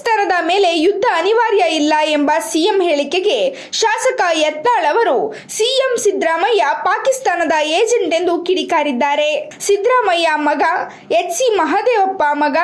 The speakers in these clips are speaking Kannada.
ಪಾಕಿಸ್ತಾನದ ಮೇಲೆ ಯುದ್ಧ ಅನಿವಾರ್ಯ ಇಲ್ಲ ಎಂಬ ಸಿಎಂ ಹೇಳಿಕೆಗೆ ಶಾಸಕ ಯತ್ನಾಳ್ ಅವರು, ಸಿಎಂ ಸಿದ್ದರಾಮಯ್ಯ ಪಾಕಿಸ್ತಾನದ ಏಜೆಂಟ್ ಎಂದು ಕಿಡಿಕಾರಿದ್ದಾರೆ. ಸಿದ್ದರಾಮಯ್ಯ ಮಗ ಎಚ್ ಸಿ ಮಹದೇವಪ್ಪ ಮಗ,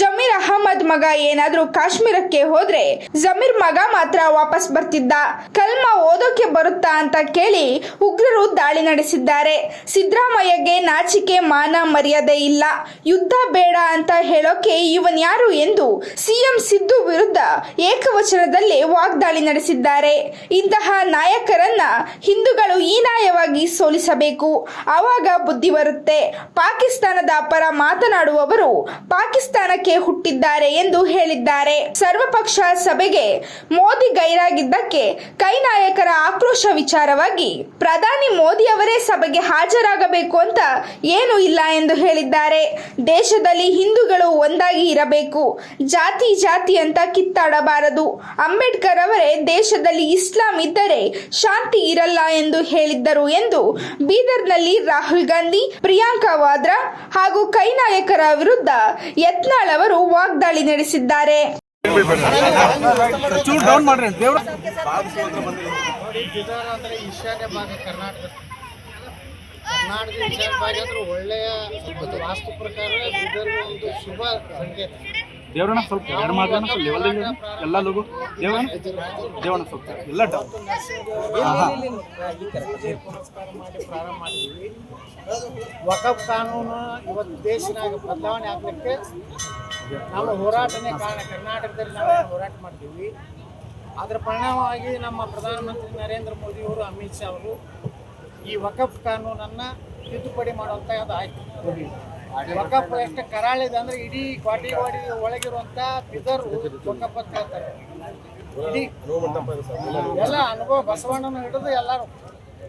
ಜಮೀರ್ ಅಹಮದ್ ಮಗ ಏನಾದ್ರೂ ಕಾಶ್ಮೀರಕ್ಕೆ ಹೋದ್ರೆ ಜಮೀರ್ ಮಗ ಮಾತ್ರ ವಾಪಸ್ ಬರ್ತಿದ್ದ. ಕಲ್ಮ ಓದೋಕೆ ಬರುತ್ತಾ ಅಂತ ಕೇಳಿ ಉಗ್ರರು ದಾಳಿ ನಡೆಸಿದ್ದಾರೆ. ಸಿದ್ದರಾಮಯ್ಯಗೆ ನಾಚಿಕೆ, ಮಾನ ಮರ್ಯಾದೆ ಇಲ್ಲ. ಯುದ್ಧ ಬೇಡ ಅಂತ ಹೇಳೋಕೆ ಇವನ್ ಯಾರು ಎಂದು ಸಿಎಂ ಸಿದ್ದು ವಿರುದ್ಧ ಏಕವಚನದಲ್ಲಿ ವಾಗ್ದಾಳಿ ನಡೆಸಿದ್ದಾರೆ. ಇಂತಹ ನಾಯಕರನ್ನ ಹಿಂದೂಗಳು ಹೀನಾಯವಾಗಿ ಸೋಲಿಸಬೇಕು. ಆವಾಗ ಬುದ್ಧಿ ಬರುತ್ತೆ. ಪಾಕಿಸ್ತಾನದ ಪರ ಮಾತನಾಡುವವರು ಪಾಕಿಸ್ತಾನಕ್ಕೆ ಹುಟ್ಟಿದ್ದಾರೆ ಎಂದು ಹೇಳಿದ್ದಾರೆ. ಸರ್ವಪಕ್ಷ ಸಭೆಗೆ ಮೋದಿ ಗೈರಾಗಿದ್ದಕ್ಕೆ ಕೈ ನಾಯಕರ ಆಕ್ರೋಶ ವಿಚಾರವಾಗಿ ಪ್ರಧಾನಿ ಮೋದಿ ಅವರೇ ಸಭೆಗೆ ಹಾಜರಾಗಬೇಕು ಅಂತ ಏನೂ ಇಲ್ಲ ಎಂದು ಹೇಳಿದ್ದಾರೆ. ದೇಶದಲ್ಲಿ ಹಿಂದೂಗಳು ಒಂದಾಗಿ ಇರಬೇಕು. ಜಾತಿ ಜಾತಿ ಅಂತ ಕಿತ್ತಾಡಬಾರದು. ಅಂಬೇಡ್ಕರ್ ಅವರೇ ದೇಶದಲ್ಲಿ ಇಸ್ಲಾಂ ಇದ್ದರೆ ಶಾಂತಿ ಇರಲ್ಲ ಎಂದು ಹೇಳಿದ್ದರು ಎಂದು ಬೀದರ್ನಲ್ಲಿ ರಾಹುಲ್ ಗಾಂಧಿ ಪ್ರಿಯಾಂಕಾ ವಾದ್ರಾ ಹಾಗೂ ಕೈನಾಯಕರ ವಿರುದ್ಧ ಯತ್ನಾಳ್ ಅವರು ವಾಗ್ದಾಳಿ ನಡೆಸಿದ್ದಾರೆ. ಕರ್ನಾಟಕ ಒಳ್ಳೆಯ ಒಂದು ವಾಸ್ತು ಪ್ರಕಾರ ಬೀದರ್ ಒಂದು ಶುಭ ಸಂಕೇತ. ದೇವ್ರಣ್ಣ ಸ್ವಲ್ಪ ಎರಡು ಮಾತ್ರ ಸ್ವಲ್ಪ ಲೆವೆಲ್ ಎಲ್ಲ ಲಗು ದೇವಣ್ಣ ದೇವಣ್ಣ ಸ್ವಲ್ಪ. ಎಲ್ಲ ಡೌನ್. ವಕಫ್ ಕಾನೂನು ಇವತ್ತು ದೇಶನಾಗ ಬದಲಾವಣೆ ಆಗಲಿಕ್ಕೆ ನಮ್ಮ ಹೋರಾಟನೇ ಕಾರಣ. ಕರ್ನಾಟಕದಲ್ಲಿ ನಾವು ಹೋರಾಟ ಮಾಡ್ತೀವಿ. ಅದರ ಪರಿಣಾಮವಾಗಿ ನಮ್ಮ ಪ್ರಧಾನಮಂತ್ರಿ ನರೇಂದ್ರ ಮೋದಿಯವರು ಅಮಿತ್ ಶಾ ಅವರು ಈ ವಕಫ್ ಕಾನೂನನ್ನು ತಿದ್ದುಪಡಿ ಮಾಡುವಂಥ ಅದು ಆಯ್ತು? ವಕಫ್ ಎಷ್ಟು ಕರಾಳಿದೆ ಅಂದ್ರೆ ಇಡೀ ಕ್ವಾಟಿವಾಡಿ ಒಳಗಿರುವಂಥ ಬಿದರು ವಕಫ್ ಅಂತ ಹೇಳ್ತಾರೆ ಇಡೀ ಎಲ್ಲ ಅನುಭವ ಬಸವಣ್ಣನ ಹಿಡಿದು ಎಲ್ಲರೂ.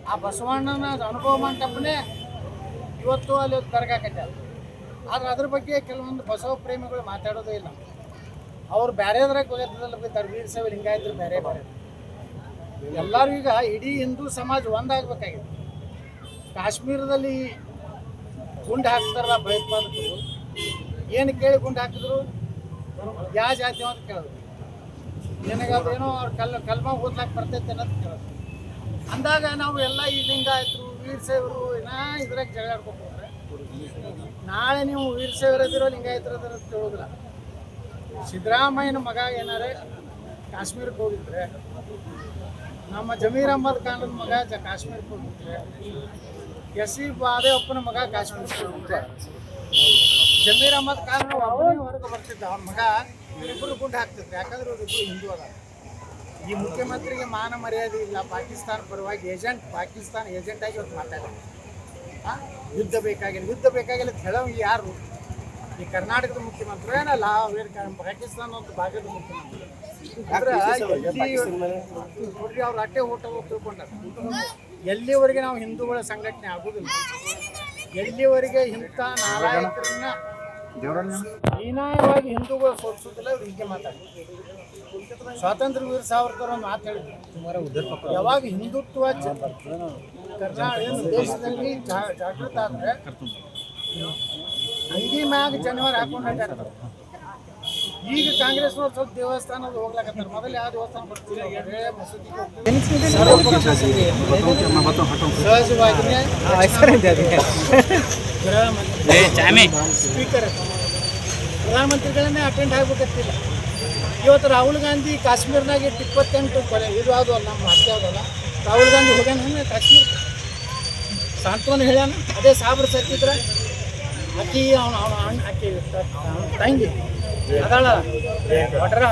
ಆ ಬಸವಣ್ಣನ ಅನುಭವ ಮಂಟಪನೇ ಇವತ್ತು ಅಲ್ಲಿ ಕರ್ಗಾಕೈತೆ ಆದ್ರೆ ಅದ್ರ ಬಗ್ಗೆ ಕೆಲವೊಂದು ಬಸವ ಪ್ರೇಮಿಗಳು ಮಾತಾಡೋದೇ ಇಲ್ಲ. ಅವ್ರು ಬೇರೆದ್ರಾಗ ಗೊತ್ತಿದ್ದಲ್ಲ ಬಿದ್ದಾರೆ ವೀರ ಲಿಂಗಾಯತರು ಬೇರೆ ಬೇರೆ ಎಲ್ಲರೂ ಈಗ ಇಡೀ ಹಿಂದೂ ಸಮಾಜ ಒಂದಾಗಬೇಕಾಗಿದೆ. ಕಾಶ್ಮೀರದಲ್ಲಿ ಗುಂಡು ಹಾಕ್ತಾರಲ್ಲ ಭಯೋತ್ಪಾದಕರು ಏನು ಕೇಳಿ ಗುಂಡು ಹಾಕಿದ್ರು? ಯಾವ ಜಾತಿ ಅಂತ ಕೇಳಿದ್ರು ನಿನಗದೇನೋ ಅವ್ರು ಕಲ್ ಕಲ್ಮ ಓದ್ಲಾಕ್ ಬರ್ತೈತೆ ಅನ್ನೋದು ಕೇಳಿದ್ರು ಅಂದಾಗ ನಾವು ಎಲ್ಲ ಈ ಲಿಂಗಾಯತರು, ವೀರ ಸೇವರು, ಏನಾ ಇದ್ರಾಗ ಜಗಳ ಆಡ್ಕೊಂಡ್ರೆ ನಾಳೆ ನೀವು ವೀರ ಸೇವರು ಇದಿರೋ ಲಿಂಗಾಯತರು ಅದಿರೋ ಅಂತ ಹೇಳೋದಿಲ್ಲ ಸಿದ್ದರಾಮಯ್ಯನ ಮಗ ಏನಾರೆ ಕಾಶ್ಮೀರಕ್ಕೆ ಹೋಗಿದ್ರೆ ನಮ್ಮ ಜಮೀರ್ ಅಹಮದ್ ಖಾನ್ ಮಗ ಜ ಕಾಶ್ಮೀರಕ್ಕೆ ಎಸ್ ಬಾದೆ ಒಪ್ಪನ ಮಗ ಕಾಶ್ಮೀರ್ ಜಮೀರ್ ಅಹಮದ್ ಖಾನ್ ಒಬ್ಬನೇ ಹೊರಗೆ ಬರ್ತಿದ್ದ ಅವ್ರ ಮಗ ಇಬ್ಬರು ಗುಂಡು ಹಾಕ್ತಿದ್ರು. ಯಾಕಂದ್ರೆ ಇಬ್ಬರು ಹಿಂದೂ ಅದ ಈ ಮುಖ್ಯಮಂತ್ರಿಗೆ ಮಾನ ಮರ್ಯಾದೆ ಇಲ್ಲ. ಪಾಕಿಸ್ತಾನ ಪರವಾಗಿ ಏಜೆಂಟ್ ಪಾಕಿಸ್ತಾನ ಏಜೆಂಟ್ ಆಗಿ ಇವತ್ತು ಮಾತಾಡೋದು ಆ? ಯುದ್ಧ ಬೇಕಾಗಿಲ್ಲ. ಯುದ್ಧ ಬೇಕಾಗಿಲ್ಲ ಅಂತ ಯಾರು ಈ ಕರ್ನಾಟಕದ ಮುಖ್ಯಮಂತ್ರಿ ಏನಲ್ಲ ಪಾಕಿಸ್ತಾನ ಒಂದು ಭಾಗದ ಮುಖ್ಯಮಂತ್ರಿ. ಅಂದ್ರೆ ನೋಡ್ರಿ ಅವ್ರು ಅಟ್ಟೆ ಊಟ ಹೋಗಿ ತಿಳ್ಕೊಂಡಾರ. ಎಲ್ಲಿವರೆಗೆ ನಾವು ಹಿಂದೂಗಳ ಸಂಘಟನೆ ಆಗೋದಿಲ್ಲ? ಎಲ್ಲಿವರೆಗೆ ಇಂಥ ನಾರಾಯಕರನ್ನ ಹೀನಾಯವಾಗಿ ಹಿಂದೂಗಳು ಸೋಲಿಸೋದಿಲ್ಲ ಇವ್ರು ಹೀಗೆ ಮಾತಾಡಿ ಸ್ವಾತಂತ್ರ್ಯ ವೀರ ಸಾವರ್ಕರ್ ಒಂದು ಮಾತು ಹೇಳಿದ್ರು. ಯಾವಾಗ ಹಿಂದುತ್ವ ಕರ್ನಾಟಕ ದೇಶದಲ್ಲಿ ಜಾಗೃತ ಆದ್ರೆ ಅಂಗಿ ಮ್ಯಾಗ ಜನವರಿ ಹಾಕೊಂಡು ಈಗ ಈಗ ಕಾಂಗ್ರೆಸ್ನವ್ರು ಸ್ವಲ್ಪ ದೇವಸ್ಥಾನದ ಹೋಗ್ಲಾಕತ್ತಾರ. ಮೊದಲು ಯಾವ ದೇವಸ್ಥಾನ ಬರ್ತಿಲ್ಲ ಬರೇ ಮಸೂದಿಗೆ ಹೋಗ್ತಿದ್ರು. ಸರ್ವಪಕ್ಷ ಸಭೆಗೆ ಸಹಜವಾಗಿಯೇ ಗೃಹ ಮಂತ್ರಿ ಸ್ಪೀಕರ್. ಪ್ರಧಾನಮಂತ್ರಿಗಳನ್ನೇ ಅಟೆಂಡ್ ಆಗ್ಬೇಕತ್ತಿಲ್ಲ ಇವತ್ತು ರಾಹುಲ್ ಗಾಂಧಿ ಕಾಶ್ಮೀರ್ನಾಗ ಇಟ್ಟು ಇಪ್ಪತ್ತೆಂಟು ಕೊಲೆ. ಇದು ಅದು ಅಲ್ಲ ನಮ್ಮ ಹತ್ಯೆ ಅದಲ್ಲ ರಾಹುಲ್ ಗಾಂಧಿ ಹೋಗ್ಯಾನ ಕಾಶ್ಮೀರ. ಸಾಂತ್ವನ ಹೇಳ್ಯಾನ ಅದೇ ಸಾಬ್ರು ಸತ್ತಿದ್ರೆ. ಆಕಿ ಅವನು ಅವನು ಅಣ್ಣ ಅಕ್ಕಿ ತಂಗಿ. ಅದಳ. ಒಟ್ರ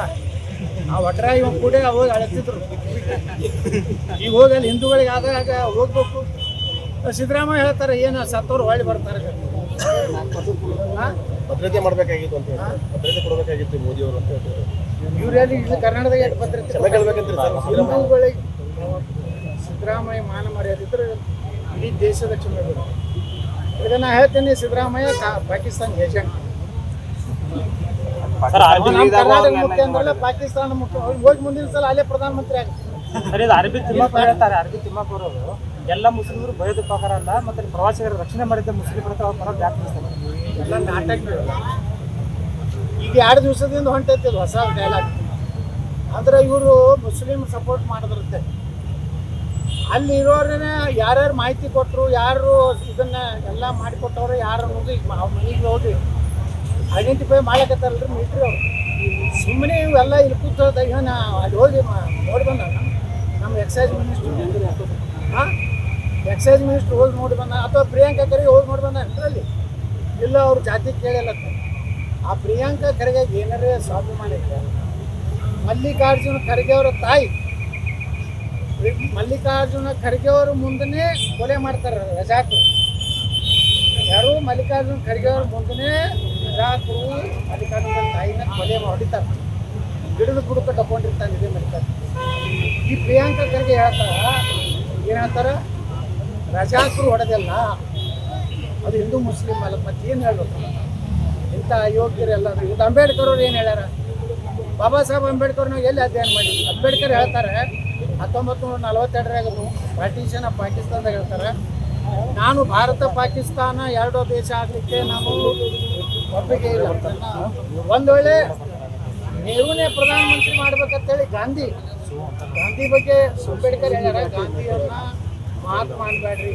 ಆ ಒಟ್ರ ಇವ ಕೂಡ ಹೋಗಿ ಅಳತಿದ್ರು. ಈಗ ಹೋಗಿ ಅಲ್ಲಿ ಹಿಂದೂಗಳಿಗೆ ಆದಾಗ ಹೋಗ್ಬೇಕು. ಸಿದ್ದರಾಮಯ್ಯ ಹೇಳ್ತಾರೆ ಏನು ಸತ್ತವ್ರು ಹೊಳ್ಳಿ ಬರ್ತಾರೆ? ಭದ್ರತೆ ಮಾಡಬೇಕಾಗಿತ್ತು ಅಂತ ಭದ್ರತೆ ಕೊಡಬೇಕಾಗಿತ್ತು ಮೋದಿ ಅವರು ಅಂತ ಹೇಳ್ತಾರೆ. ಇವ್ರಲ್ಲಿ ಇಲ್ಲಿ ಕರ್ನಾಟಕದಾಗ ಎಷ್ಟು ಭದ್ರತೆ ಹಿಂದೂಗಳಿಗೆ ಸಿದ್ದರಾಮಯ್ಯ ಮಾನ ಮರ್ಯಾದಿದ್ರೆ ಇಡೀ ದೇಶದ ಕ್ಷಮೆ ಇದನ್ನ ಹೇಳ್ತೀನಿ ಸಿದ್ದರಾಮಯ್ಯ ಪಾಕಿಸ್ತಾನ ಏಜೆಂಟ್. ಕರ್ನಾಟಕ ಮುಖ್ಯ ಅಂದ್ರಲ್ಲ ಪಾಕಿಸ್ತಾನ ಮುಖ್ಯ. ಹೋಗಿ ಮುಂದಿನ ಸಲ ಅಲ್ಲೇ ಪ್ರಧಾನಮಂತ್ರಿ ಆಗ್ತಾರೆ ಸರಿ ಇದು ಅರಬಿ ತಿಮ್ಮಪ್ಪ ಹೇಳ್ತಾರೆ ಅರಬಿ ತಿಮ್ಮಪ್ಪ ಅವರು. ಎಲ್ಲ ಮುಸ್ಲಿಮರು ಭಯೋತ್ಪಾದಕರ ಅಲ್ಲ ಮತ್ತೆ ಪ್ರವಾಸಿಗರ ರಕ್ಷಣೆ ಮಾಡಿದ್ದ ಮುಸ್ಲಿಮರ ಹತ್ರ ಅವ್ರ ಬರೋದು ಯಾಕೆ ಎಲ್ಲ ನಾಟಕ ಈಗ ಎರಡು ದಿವಸದಿಂದ ಹೊಂಟೈತಿ ಹೊಸ ಡೈಲಾಗ್ ಅಂದ್ರೆ ಇವರು ಮುಸ್ಲಿಂ ಸಪೋರ್ಟ್ ಮಾಡಿದ್ರಂತೆ. ಅಲ್ಲಿ ಇರೋರನ್ನ ಯಾರ್ಯಾರು ಮಾಹಿತಿ ಕೊಟ್ಟರು ಯಾರು ಇದನ್ನ ಎಲ್ಲ ಮಾಡಿಕೊಟ್ಟವ್ರು ಯಾರು ಅನ್ನೋದು ಈಗ ಅವ್ರ ಮನೆಗೆ ಹೋಗಿ ಐಡೆಂಟಿಫೈ ಮಾಡಕತ್ತಾರಲ್ರಿ ಮಿಲಿಟ್ರಿ ಅವರು. ಸುಮ್ಮನೆ ಇವೆಲ್ಲ ಇಲ್ಲಿ ಕೂತದ ಅಲ್ಲಿ ಹೋಗಿ ನೋಡಿ ಬಂದ ನಮ್ಮ ಎಕ್ಸೈಸ್ ಮಿನಿಸ್ಟ್ರು ಹಾಂ ಎಕ್ಸೈಸ್ ಮಿನಿಸ್ಟ್ರು ಹೋಗಿ ನೋಡಿ ಬಂದ, ಅಥವಾ ಪ್ರಿಯಾಂಕಾ ಖರ್ಗೆ ಹೋಗಿ ನೋಡಿ ಬಂದ ಅಂದ್ರಲ್ಲಿ ಇಲ್ಲ, ಅವ್ರ ಜಾತಿ ಕೇಳಿಲ್ಲ ಆ ಪ್ರಿಯಾಂಕಾ ಖರ್ಗೆ ಏನಾರೇ ಸ್ವಾಭಿಮಾನ ಮಾಡಿದ್ರೆ, ಮಲ್ಲಿಕಾರ್ಜುನ ಖರ್ಗೆ ಅವರ ತಾಯಿ ಮಲ್ಲಿಕಾರ್ಜುನ ಖರ್ಗೆ ಅವರು ಮುಂದನೇ ಕೊಲೆ ಮಾಡ್ತಾರೆ ರಜಾಕು. ಯಾರು ಮಲ್ಲಿಕಾರ್ಜುನ ಖರ್ಗೆ ಅವ್ರ ಮುಂದನೇ ರಜಾಕರು ಮಲ್ಲಿಕಾರ್ಜುನ ತಾಯಿನ ಕೊಲೆ ಹೊಡಿತಾರೆ. ಗಿಡದ ಬುಡಕ ತಗೊಂಡಿರ್ತಾನೆ ಇದೇ ಮಲ್ಲಿಕಾರ್ಜುನ. ಈ ಪ್ರಿಯಾಂಕಾ ಖರ್ಗೆ ಹೇಳ್ತಾರ, ಏನು ಹೇಳ್ತಾರ? ರಜಾಕರು ಹೊಡೆದಿಲ್ಲ, ಅದು ಹಿಂದೂ ಮುಸ್ಲಿಂ ಅಲ್ಲ ಮತ್ತೆ ಏನು ಹೇಳ್ಬೇಕು? ಇಂಥ ಯೋಗ್ಯರೆಲ್ಲ ಇದು ಅಂಬೇಡ್ಕರ್ ಅವ್ರು ಏನು ಹೇಳ್ಯಾರ? ಬಾಬಾ ಸಾಹೇಬ್ ಅಂಬೇಡ್ಕರ್ ನಾವು ಎಲ್ಲಿ ಅಧ್ಯಯನ ಮಾಡಿ ಅಂಬೇಡ್ಕರ್ ಹೇಳ್ತಾರೆ ಹತ್ತೊಂಬತ್ತು ನೂರ ನಲವತ್ತೆರಡರಾಗ ಪಾರ್ಟಿಷನ್ ಆಫ್ ಪಾಕಿಸ್ತಾನದಾಗ ಹೇಳ್ತಾರೆ, ನಾನು ಭಾರತ, ಪಾಕಿಸ್ತಾನ ಎರಡೋ ದೇಶ ಆಗಲಿಕ್ಕೆ ನಾನು ಒಪ್ಪಿಗೆ ಇಲ್ಲ. ಒಂದು ವೇಳೆ ನೀವೇ ಪ್ರಧಾನಮಂತ್ರಿ ಮಾಡ್ಬೇಕಂತೇಳಿ ಗಾಂಧಿ ಗಾಂಧಿ ಬಗ್ಗೆ ಅಂಬೇಡ್ಕರ್ ಹೇಳ್ಯಾರ ಗಾಂಧಿಯನ್ನ ಮಾತು ಮಾಡಬೇಡ್ರಿ,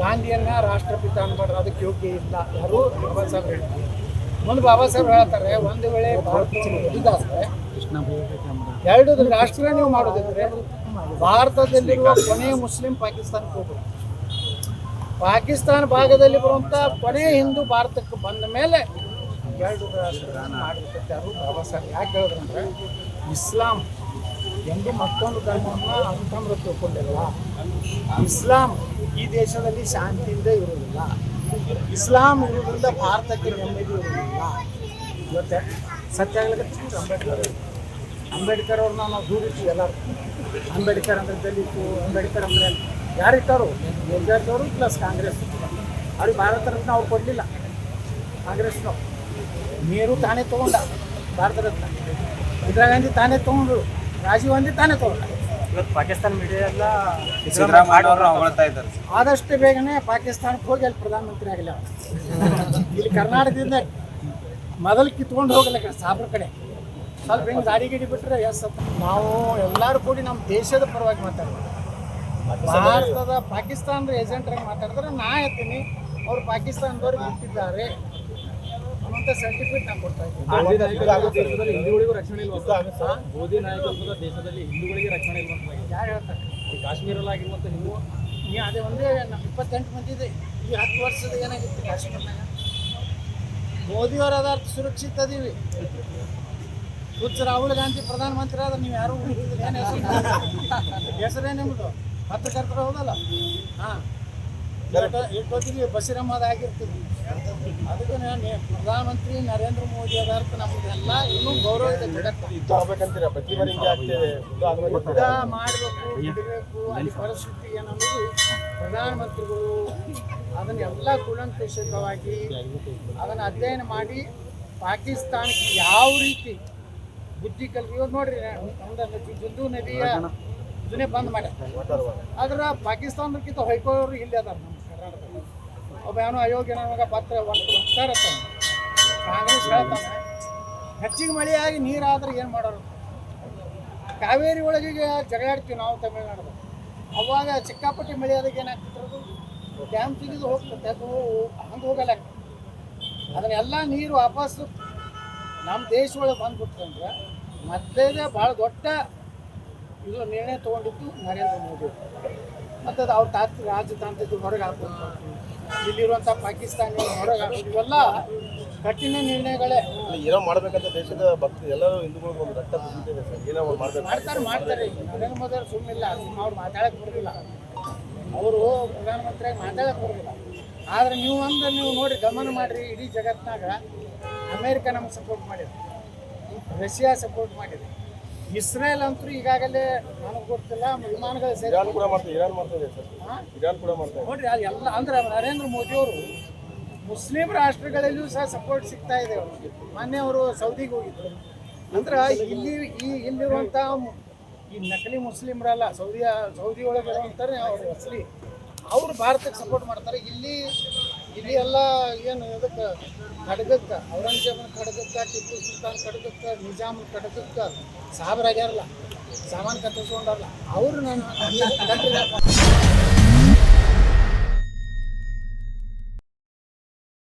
ಗಾಂಧಿಯನ್ನ ರಾಷ್ಟ್ರಪಿತ ಅನ್ಬೇಡ್ರಿ, ಅದಕ್ಕೆ ಯೋಗ್ಯ ಇಲ್ಲ. ಯಾರು ಬಾಬಾ ಸಾಹೇಬ್ ಹೇಳ್ತಾರೆ. ಮುಂದೆ ಬಾಬಾ ಸಾಹೇಬ್ ಹೇಳ್ತಾರೆ, ಒಂದು ವೇಳೆ ಒಲಿದಾದ್ರೆ ಎರಡು ರಾಷ್ಟ್ರ ನೀವು ಮಾಡೋದಿದ್ರೆ ಭಾರತದಲ್ಲಿರುವ ಕೊನೆಯ ಮುಸ್ಲಿಂ ಪಾಕಿಸ್ತಾನಕ್ಕೆ ಪಾಕಿಸ್ತಾನ ಭಾಗದಲ್ಲಿ ಬರುವಂಥ ಕೊನೆಯ ಹಿಂದೂ ಭಾರತಕ್ಕೆ ಬಂದ ಮೇಲೆ ಎರಡು ರಾಷ್ಟ್ರ ಬಾಬಾ ಸಾಹೇಬ್ ಯಾಕೆ ಹೇಳಿದ್ರಂದ್ರೆ ಇಸ್ಲಾಂ ಎಂದು ಮತ್ತೊಂದು ಧರ್ಮವನ್ನು ಅಂತಂದ್ರೆ ತಿಳ್ಕೊಂಡಿಲ್ಲ ಇಸ್ಲಾಂ ಈ ದೇಶದಲ್ಲಿ ಶಾಂತಿಯಿಂದ ಇರುವುದಿಲ್ಲ. ಇಸ್ಲಾಂ ಇರುವುದರಿಂದ ಭಾರತಕ್ಕೆ ನೆಮ್ಮದಿ ಇರುವುದಿಲ್ಲ. ಇವತ್ತೆ ಸತ್ಯಾಗ್ಲಿಕ್ಕೆ ಅಂಬೇಡ್ಕರ್ ಅಂಬೇಡ್ಕರ್ ಅವ್ರನ್ನ ನಾವು ದೂರಿರ್ತೀವಿ ಎಲ್ಲರೂ. ಅಂಬೇಡ್ಕರ್ ಅಂದ್ರೆ ದಲಿತು, ಅಂಬೇಡ್ಕರ್ ಅಂದ್ರೆ ಯಾರಿರ್ತಾರು ಗುಜರಾತವರು ಪ್ಲಸ್ ಕಾಂಗ್ರೆಸ್. ಅವ್ರಿಗೆ ಭಾರತ ರತ್ನ ಅವ್ರು ಕೊಡಲಿಲ್ಲ. ಕಾಂಗ್ರೆಸ್ನವ್ರು ನೀರು ತಾನೇ ತೊಗೊಂಡ ಭಾರತ ರತ್ನ. ಇಂದಿರಾ ಗಾಂಧಿ ತಾನೇ ತೊಗೊಂಡ್ರು ರಾಜೀವ್ ಗಾಂಧಿ ತಾನೇ ತೊಗೊಂಡ. ಇವತ್ತು ಪಾಕಿಸ್ತಾನ ಮೀಡಿಯಾ ಎಲ್ಲ ಸಿದ್ದರಾಮಯ್ಯ ಅವರು ಹೊಗಳ್ತಾ ಇದ್ದಾರೆ ಆದಷ್ಟು ಬೇಗನೆ ಪಾಕಿಸ್ತಾನಕ್ಕೆ ಹೋಗಿ ಅಲ್ಲಿ ಪ್ರಧಾನಮಂತ್ರಿ ಆಗಲಿ ಅವ್ರು. ಇಲ್ಲಿ ಕರ್ನಾಟಕದಿಂದ ಮೊದಲು ಕಿತ್ಕೊಂಡು ಹೋಗಲ್ಲ ಸಾಬ್ರ ಕಡೆ ಸ್ವಲ್ಪ ಹಿಂಗೆ ಗಾಡಿ ಗಿಡಿ ಬಿಟ್ರೆ ಎಸ್. ನಾವು ಎಲ್ಲರೂ ಕೂಡಿ ನಮ್ಮ ದೇಶದ ಪರವಾಗಿ ಮಾತಾಡ್ತೀವಿ ಭಾರತದ ಪಾಕಿಸ್ತಾನದ ಏಜೆಂಟ್ರಾಗಿ ಮಾತಾಡಿದ್ರೆ ನಾ ಹೇಳ್ತೀನಿ ಅವ್ರು ಪಾಕಿಸ್ತಾನದವ್ರಿಗೆ ಬಿಟ್ಟಿದ್ದಾರೆ ಅನ್ನೋಂಥ ಸರ್ಟಿಫಿಕೇಟ್ ನಾನು ಕೊಡ್ತಾ ಇದ್ದೀನಿ. ದೇಶದಲ್ಲಿ ಹಿಂದೂಗಳಿಗೂ ರಕ್ಷಣೆ ಇಲ್ವಾ? ಮೋದಿ ನಾಯಕತ್ವದ ದೇಶದಲ್ಲಿ ಹಿಂದೂಗಳಿಗೆ ರಕ್ಷಣೆ ಇಲ್ವಂತ ಯಾರು ಹೇಳ್ತಾರೆ? ಈ ಕಾಶ್ಮೀರಲ್ಲಾಗಿರುವಂಥ ಹಿಂದೂ ನೀ ಅದೇ ಒಂದೇ ನಮ್ಮ ಇಪ್ಪತ್ತೆಂಟು ಮಂದಿ ಇದೆ. ಈ ಹತ್ತು ವರ್ಷದ ಏನಾಗಿತ್ತು ಕಾಶ್ಮೀರ್ನಾಗ ಮೋದಿಯವರು ಅದಾರ ಸುರಕ್ಷಿತ ಅದೀವಿ ಹುಚ್ಚ ರಾಹುಲ್ ಗಾಂಧಿ ಪ್ರಧಾನಮಂತ್ರಿ ಆದ್ರೆ ನೀವು ಯಾರು ಏನು ಹೆಸರು? ಹೆಸರೇ ನಿಮ್ಮದು ಪತ್ರಕರ್ತರು ಹೌದಲ್ಲ? ಹಾಂ. ಇಟ್ಕೋತೀವಿ ಬಸಿರಮ್ಮದ ಆಗಿರ್ತೀವಿ. ಅದಕ್ಕೆ ನಾನು ಪ್ರಧಾನಮಂತ್ರಿ ನರೇಂದ್ರ ಮೋದಿ ಅದಾರ್ಥ ನಮ್ದೆಲ್ಲ ಇನ್ನೂ ಗೌರವ ಆಗ್ಬೇಕಂತೀರ? ಪ್ರತಿ ಬಾರಿ ಯುದ್ಧ ಮಾಡಬೇಕು ಬಿಡಬೇಕು ಅಲ್ಲಿ ಪರಿಸ್ಥಿತಿ ಏನನ್ನೋದು ಪ್ರಧಾನಮಂತ್ರಿಗಳು ಅದನ್ನೆಲ್ಲ ಕೂಲಂಕಷವಾಗಿ ಅದನ್ನು ಅಧ್ಯಯನ ಮಾಡಿ ಪಾಕಿಸ್ತಾನಕ್ಕೆ ಯಾವ ರೀತಿ ಬುದ್ಧಿ ಕಲ್ಪಿ ಇವಾಗ ನೋಡ್ರಿ ನಮ್ದು ನದಿ ಜುಂದು ನದಿಯ ಇದನ್ನೇ ಬಂದ್ ಮಾಡ್ಯಾರ ಆದ್ರೆ ಪಾಕಿಸ್ತಾನಕ್ಕಿಂತ ಹೊಯ್ಕೊಳ್ಳೋರು ಇಲ್ಲಿ ಅದಾರ. ಏನೋ ಅಯೋಗ್ಯನ ಪಾತ್ರ ಪತ್ರ ಬರ್ತಾರತ್ತ ಕಾಂಗ್ರೆಸ್ ಹೇಳ್ತಾನೆ. ಹೆಚ್ಚಿಗೆ ಮಳೆ ಆಗಿ ನೀರಾದ್ರೆ ಏನು ಮಾಡೋರು ಕಾವೇರಿ ಒಳಗೆ ಜಗಳಾಡ್ತೀವಿ ನಾವು ತಮಿಳ್ನಾಡು. ಅವಾಗ ಚಿಕ್ಕಾಪಟ್ಟಿ ಮಳೆ ಅದಕ್ಕೆ ಏನಾಗ್ತಿರೋದು ಡ್ಯಾಮ್ ತೆಗೆದು ಹೋಗ್ತದೆ ಅದು ಹಂಗೆ ಹೋಗಲ್ಲ. ಅದನ್ನೆಲ್ಲ ನೀರು ವಾಪಸ್ಸು ನಮ್ಮ ದೇಶ ಒಳಗೆ ಮತ್ತೆ ಭಾಳ ದೊಡ್ಡ ಇದು ನಿರ್ಣಯ ತೊಗೊಂಡಿದ್ದು ನರೇಂದ್ರ ಮೋದಿ. ಮತ್ತು ಅವ್ರ ತಾತ್ ರಾಜತಾಂತ್ರಿಕ ಹೊರಗೆ ಹಾಕೋದು ಇಲ್ಲಿರುವಂಥ ಪಾಕಿಸ್ತಾನ ಹೊರಗೆ ಹಾಕೋದು ಇವೆಲ್ಲ ಕಠಿಣ ನಿರ್ಣಯಗಳೇ. ಏನೋ ಮಾಡ್ಬೇಕಂತ ದೇಶದ ಭಕ್ತಿ ಎಲ್ಲರೂ ಹಿಂದೂಗಳಿಗೆ ಒಂದು ರಕ್ತ ಬಿದ್ದಿದೆ ಸರ್ ಏನೋ ಅವ್ರು ಮಾಡ್ಬೇಕು. ಮಾಡ್ತಾರೆ ಮಾಡ್ತಾರೆ. ನರೇಂದ್ರ ಮೋದಿ ಅವ್ರು ಸುಮ್ಮನಿಲ್ಲ ಸುಮ್ಮ ಅವ್ರು ಮಾತಾಡಕ್ಕೆ ಬರೋದಿಲ್ಲ. ಅವರು ಪ್ರಧಾನಮಂತ್ರಿಯಾಗಿ ಮಾತಾಡಕ್ಕೆ ಬರೋದಿಲ್ಲ. ಆದ್ರೆ ನೀವು ಅಂದ್ರೆ ನೀವು ನೋಡಿ ಗಮನ ಮಾಡಿರಿ ಇಡೀ ಜಗತ್ತಿನಾಗ ಅಮೇರಿಕ ನಮ್ಗೆ ಸಪೋರ್ಟ್ ಮಾಡಿದೆ. ರಷ್ಯಾ ಸಪೋರ್ಟ್ ಮಾಡಿದೆ. ಇಸ್ರೇಲ್ ಅಂತೂ ಈಗಾಗಲೇ ನನಗೆ ಗೊತ್ತಿಲ್ಲ ವಿಮಾನಗಳು ಸೇರಿ ಇರಾನ್ ಕೂಡ ಮಾಡ್ತಾರೆ ಇರಾನ್ ಮಾಡ್ತಾರೆ ಸರ್. ಹಾಂ? ಇರಾನ್ ಕೂಡ ಮಾಡ್ತಾರೆ ನೋಡ್ರಿ ಅದು ಎಲ್ಲ ಅಂದ್ರೆ ನರೇಂದ್ರ ಮೋದಿಯವರು ಮುಸ್ಲಿಂ ರಾಷ್ಟ್ರಗಳಲ್ಲೂ ಸಹ ಸಪೋರ್ಟ್ ಸಿಗ್ತಾ ಇದೆ ಅವ್ರಿಗೆ. ಮೊನ್ನೆ ಅವರು ಸೌದಿಗೆ ಹೋಗಿದ್ರು. ಅಂದ್ರೆ ಇಲ್ಲಿ ಈ ಇಲ್ಲಿರುವಂಥ ಈ ನಕಲಿ ಮುಸ್ಲಿಮ್ರಲ್ಲ ಸೌದಿ ಸೌದಿ ಒಳಗೆ ಇರುವಂತಾರೆ ಅವ್ರು ಅಸಲಿ. ಅವರು ಭಾರತಕ್ಕೆ ಸಪೋರ್ಟ್ ಮಾಡ್ತಾರೆ. ಇಲ್ಲಿ ಇಲ್ಲಿ ಎಲ್ಲ ಏನು ಅದಕ್ಕೆ ಖಡ್ಗಕ್ಕೆ, ಔರಂಗಜೇಬನ ಖಡ್ಗಕ್ಕೆ, ಟಿಪ್ಪು ಸುಲ್ತಾನ್ ಖಡ್ಗಕ್ಕೆ ನಿಜಾಮನ ಖಡ್ಗಕ್ಕೆ ಸಾಬ್ರಾಗ್ಯಾರಲ್ಲ ಸಾಮಾನು ಕಟ್ಟಿಸ್ಕೊಂಡಾರಲ್ಲ ಅವರು ನಾನು